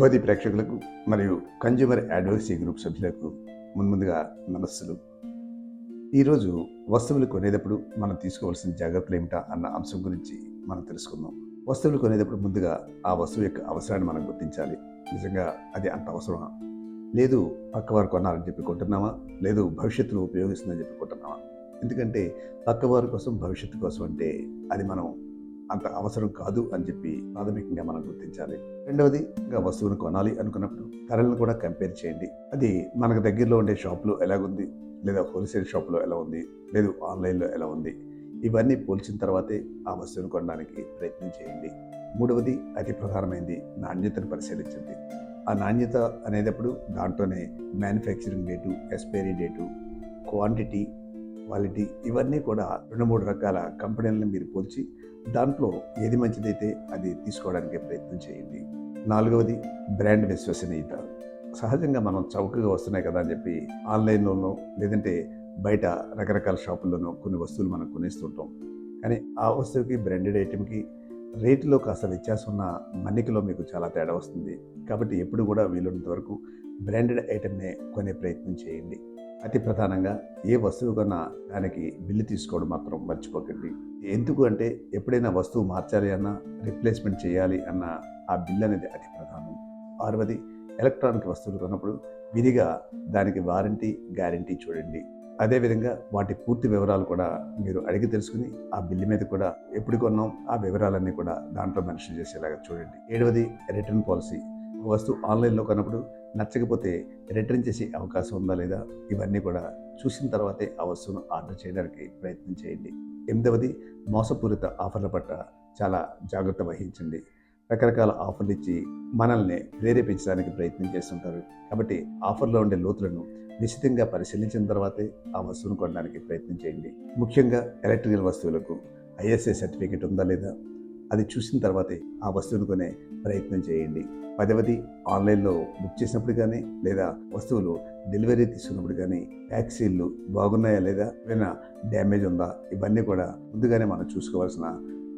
శుభోది ప్రేక్షకులకు మరియు consumer అడ్వైసీ group సభ్యులకు మున్ముందుగా నమస్సులు. ఈరోజు వస్తువులు కొనేటప్పుడు మనం తీసుకోవాల్సిన జాగ్రత్తలు ఏమిటా అన్న అంశం గురించి మనం తెలుసుకుందాం. వస్తువులు కొనేటప్పుడు ముందుగా ఆ వస్తువు యొక్క అవసరాన్ని మనం గుర్తించాలి. నిజంగా అది అంత అవసరమా? లేదు పక్కవారు కొనాలని చెప్పి కొంటున్నామా? లేదు భవిష్యత్తులో ఉపయోగిస్తుందని చెప్పి కొంటున్నామా? ఎందుకంటే పక్కవారి కోసం భవిష్యత్తు కోసం అంటే అది మనం అంత అవసరం కాదు అని చెప్పి ప్రాథమికంగా మనం గుర్తించాలి. రెండవది ఇంకా వస్తువును కొనాలి అనుకున్నప్పుడు ధరలను కూడా కంపేర్ చేయండి. అది మనకు దగ్గరలో ఉండే షాప్లో ఎలాగుంది? లేదా హోల్సేల్ షాప్లో ఎలా ఉంది? లేదు ఆన్లైన్లో ఎలా ఉంది? ఇవన్నీ పోల్చిన తర్వాతే ఆ వస్తువును కొనడానికి ప్రయత్నం చేయండి. మూడవది అతి ప్రధానమైనది నాణ్యతను పరిశీలించండి. ఆ నాణ్యత అనేటప్పుడు దాంట్లోనే manufacturing date expiry date quantity quality ఇవన్నీ కూడా రెండు మూడు రకాల కంపెనీలను మీరు పోల్చి దాంట్లో ఏది మంచిదైతే అది తీసుకోవడానికి ప్రయత్నం చేయండి. నాలుగవది బ్రాండ్ విశ్వసనీయత. సహజంగా మనం చౌకగా వస్తున్నాయి కదా అని చెప్పి ఆన్లైన్లోనో లేదంటే బయట రకరకాల షాపుల్లోనో కొన్ని వస్తువులు మనం కొనేస్తుంటాం. కానీ ఆ వస్తువుకి బ్రాండెడ్ ఐటెంకి రేటులో కాస్త వ్యత్యాసం ఉన్న మన్నికలో మీకు చాలా తేడా వస్తుంది. కాబట్టి ఎప్పుడు కూడా వీలున్నంత వరకు బ్రాండెడ్ ఐటెంనే కొనే ప్రయత్నం చేయండి. అతి ప్రధానంగా ఏ వస్తువు కన్నా దానికి బిల్లు తీసుకోవడం మాత్రం మర్చిపోకండి. ఎందుకు అంటే ఎప్పుడైనా వస్తువు మార్చాలి అన్నా రిప్లేస్మెంట్ చేయాలి అన్న ఆ బిల్ అనేది అతి ప్రధానం. ఆరవది ఎలక్ట్రానిక్ వస్తువులు కొన్నప్పుడు విధిగా దానికి వారంటీ గ్యారంటీ చూడండి. అదేవిధంగా వాటి పూర్తి వివరాలు కూడా మీరు అడిగి తెలుసుకుని ఆ బిల్లు మీద కూడా ఎప్పుడు కొన్నాం ఆ వివరాలన్నీ కూడా దాంట్లో మెన్షన్ చేసేలాగా చూడండి. ఏడవది రిటర్న్ పాలసీ. వస్తువు ఆన్లైన్లో కొన్నప్పుడు నచ్చకపోతే రిటర్న్ చేసే అవకాశం ఉందా లేదా ఇవన్నీ కూడా చూసిన తర్వాతే ఆ వస్తువును ఆర్డర్ చేయడానికి ప్రయత్నం చేయండి. ఎనిమిదవది మోసపూరిత ఆఫర్ల పట్ల చాలా జాగ్రత్త వహించండి. రకరకాల ఆఫర్లు ఇచ్చి మనల్ని ప్రేరేపించడానికి ప్రయత్నం చేస్తుంటారు. కాబట్టి ఆఫర్లో ఉండే లోతులను నిశ్చితంగా పరిశీలించిన తర్వాతే ఆ వస్తువును కొనడానికి ప్రయత్నం చేయండి. ముఖ్యంగా ఎలక్ట్రికల్ వస్తువులకు ఐఎస్ఐ సర్టిఫికేట్ ఉందా లేదా? అది చూసిన తర్వాతే ఆ వస్తువును కొనే ప్రయత్నం చేయండి. పదవది ఆన్లైన్లో బుక్ చేసినప్పుడు కానీ లేదా వస్తువులు డెలివరీ తీసుకున్నప్పుడు కానీ ట్యాక్సీలు బాగున్నాయా లేదా ఏమైనా డ్యామేజ్ ఉందా ఇవన్నీ కూడా ముందుగానే మనం చూసుకోవాల్సిన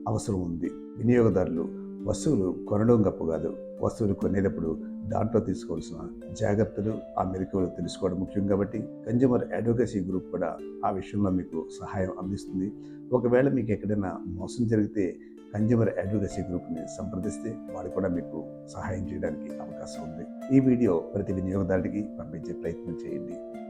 అవసరం ఉంది. వినియోగదారులు వస్తువులు కొనడం గొప్ప కాదు. వస్తువులు కొనేటప్పుడు దాంట్లో తీసుకోవాల్సిన జాగ్రత్తలు ఆ మెలకువలు తెలుసుకోవడం ముఖ్యం కాబట్టి కన్జ్యూమర్ అడ్వకసీ గ్రూప్ కూడా ఆ విషయంలో మీకు సహాయం అందిస్తుంది. ఒకవేళ మీకు ఎక్కడైనా మోసం జరిగితే కన్జ్యూమర్ అడ్వకసీ గ్రూప్ని సంప్రదిస్తే వారు కూడా మీకు సహాయం చేయడానికి అవకాశం ఉంది. ఈ వీడియో ప్రతి వినియోగదారుడికి పంపించే ప్రయత్నం చేయండి.